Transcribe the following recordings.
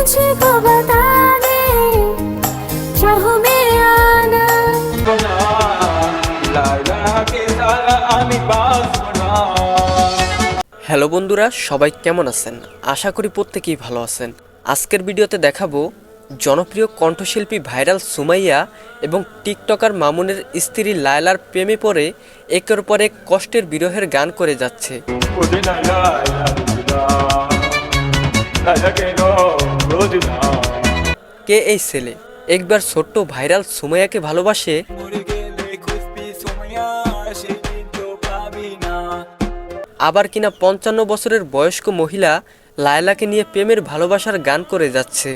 मुझको बता दे चाहो में आना হ্যালো বন্ধুরা সবাই কেমন আছেন আশা করি প্রত্যেকেই ভালো আছেন আজকের ভিডিওতে দেখাবো জনপ্রিয় কণ্ঠশিল্পী ভাইরাল সুমাইয়া এবং টিকটকার মামুনের স্ত্রী লায়লার প্রেমে পড়ে একের পর এক কষ্টের বিরহের গান করে যাচ্ছে কে এই ছেলে? একবার ছোট্ট ভাইরাল সুমাইয়াকে ভালোবাসে? আবার কিনা পঞ্চান্ন বছরের বয়স্ক মহিলা লায়লাকে নিয়ে প্রেমের ভালোবাসার গান করে যাচ্ছে।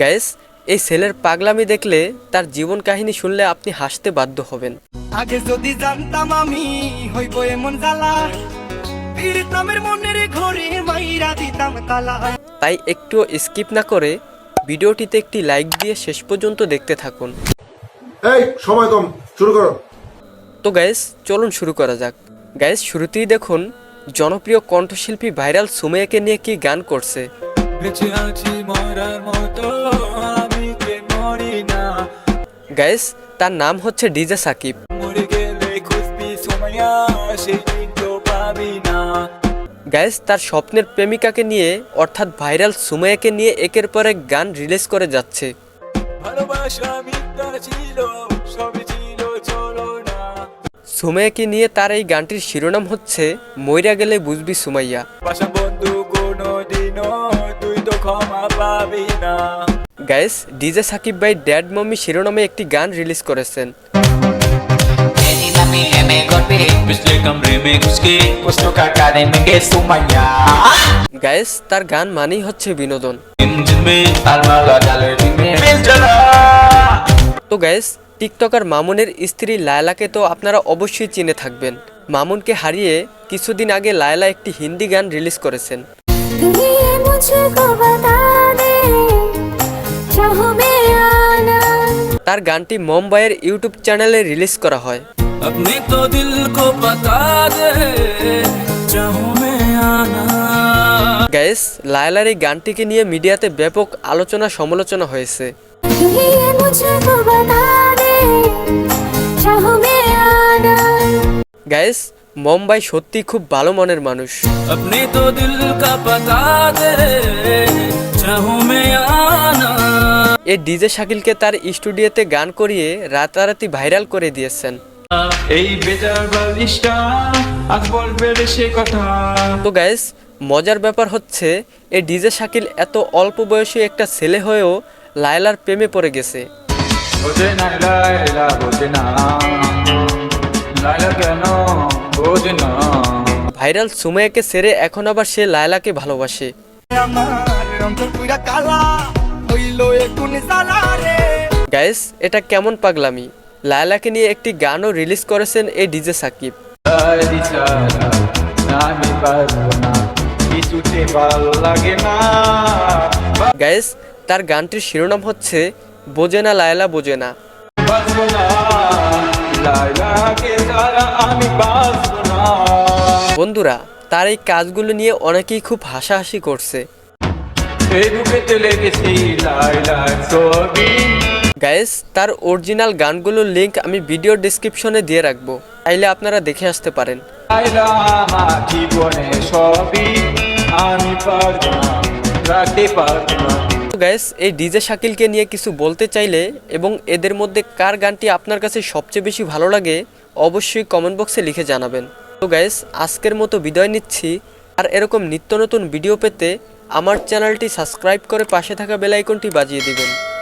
গাইস এই ছেলের পাগলামি দেখলে তার জীবন কাহিনী শুনলে আপনি হাসতে বাধ্য হবেন। আগে যদি জানতাম আমি হইব এমন জ্বালা। পীড়িত মনের ঘরে মাইরা দিতাম তালা। তাই একটুও স্কিপ না করে ভিডিওটিতে একটি লাইক দিয়ে শেষ পর্যন্ত দেখতে থাকুন। এই সময় কম শুরু করো। তো গাইস চলুন শুরু করা যাক। গাইস শুরুতেই দেখুন জনপ্রিয় কণ্ঠশিল্পী ভাইরাল সুমেয়াকে নিয়ে কি গান করছে। গাইস তার নাম হচ্ছে ডিজে সাকিব। মরে গেলে গাইস তার স্বপ্নের প্রেমিকাকে নিয়ে অর্থাৎ ভাইরাল সুমাইয়াকে নিয়ে একের পর এক গান রিলিজ করে যাচ্ছে। সুমাইয়াকে নিয়ে তার এই গানটির শিরোনাম হচ্ছে মইরা গেলে বুঝবি সুমাইয়া। বাসা বন্ধু কোনো দিনও তুই তো ক্ষমা পাবি না। গাইস ডিজে সাকিব ভাই ড্যাড মমি শিরোনামে একটি গান রিলিজ করেছেন। तेरी मम्मी है मैं घर पे पिछले कमरे में घुस के उसको का करेंगे सुमैया গাইস তার গান মানেই হচ্ছে বিনোদন इंजन में अलमला डाले में मिल चला তো গাইস টিকটকার মামুনের স্ত্রী লায়লাকে তো আপনারা অবশ্যই চিনে থাকবেন মামুনকে হারিয়ে কিছুদিন আগে লায়লা একটি হিন্দি গান রিলিজ করেছেন ये मुझको बता दे चाहो में आना তার গানটি মুম্বাইয়ের ইউটিউব চ্যানেলে রিলিজ করা হয় अपने तो दिल को बता दे चाहूं मैं आना গ্যাস লায়লার এই গানটিকে নিয়ে মিডিয়াতে ব্যাপক আলোচনা সমালোচনা হয়েছে ये मुझको बता दे चाहो में आना গ্যাস মুম্বাই সত্যি খুব ভালো মনের মানুষ अपने तो दिल का बता दे चाहूं मैं आना এই ডিজে শাকিলকে তার স্টুডিওতে গান করিয়ে রাতারাতি ভাইরাল করে দিয়েছেন এই বেজার বালিশটা আজ বলবে রে সে কথা। তো গ্যাস মজার ব্যাপার হচ্ছে এই ডিজে শাকিল এত অল্প বয়সী একটা ছেলে হয়েও লায়লার প্রেমে পড়ে গেছে। ভাইরাল সুমাইয়াকে ছেড়ে এখন আবার সে লায়লাকে ভালোবাসে। গ্যাস এটা কেমন পাগলামি? লায়লাকে নিয়ে একটি গানও রিলিজ করেছেন এই ডিজে সাকিব। লাইলি গ্যাস তার গানটির শিরোনাম হচ্ছে বোঝে না লায়লা, বোঝে না। বন্ধুরা, তার এই কাজগুলো নিয়ে অনেকেই খুব হাসাহাসি করছে। ফেসবুকেতে লেগেছি লাইলার ছবি। গাইস তার অরিজিনাল গানগুলোর লিংক আমি ভিডিও ডিসক্রিপশনে দিয়ে রাখব। চাইলে আপনারা দেখে আসতে পারেন। গাইস এই ডিজে শাকিলকে নিয়ে কিছু বলতে চাইলে এবং এদের মধ্যে কার গানটি আপনার কাছে সবচেয়ে বেশি ভালো লাগে অবশ্যই কমেন্ট বক্সে লিখে জানাবেন। তো গাইস আজকের মতো বিদায় নিচ্ছি। আর এরকম নিত্য নতুন ভিডিও পেতে আমার চ্যানেলটি সাবস্ক্রাইব করে পাশে থাকা বেল আইকনটি বাজিয়ে দিবেন।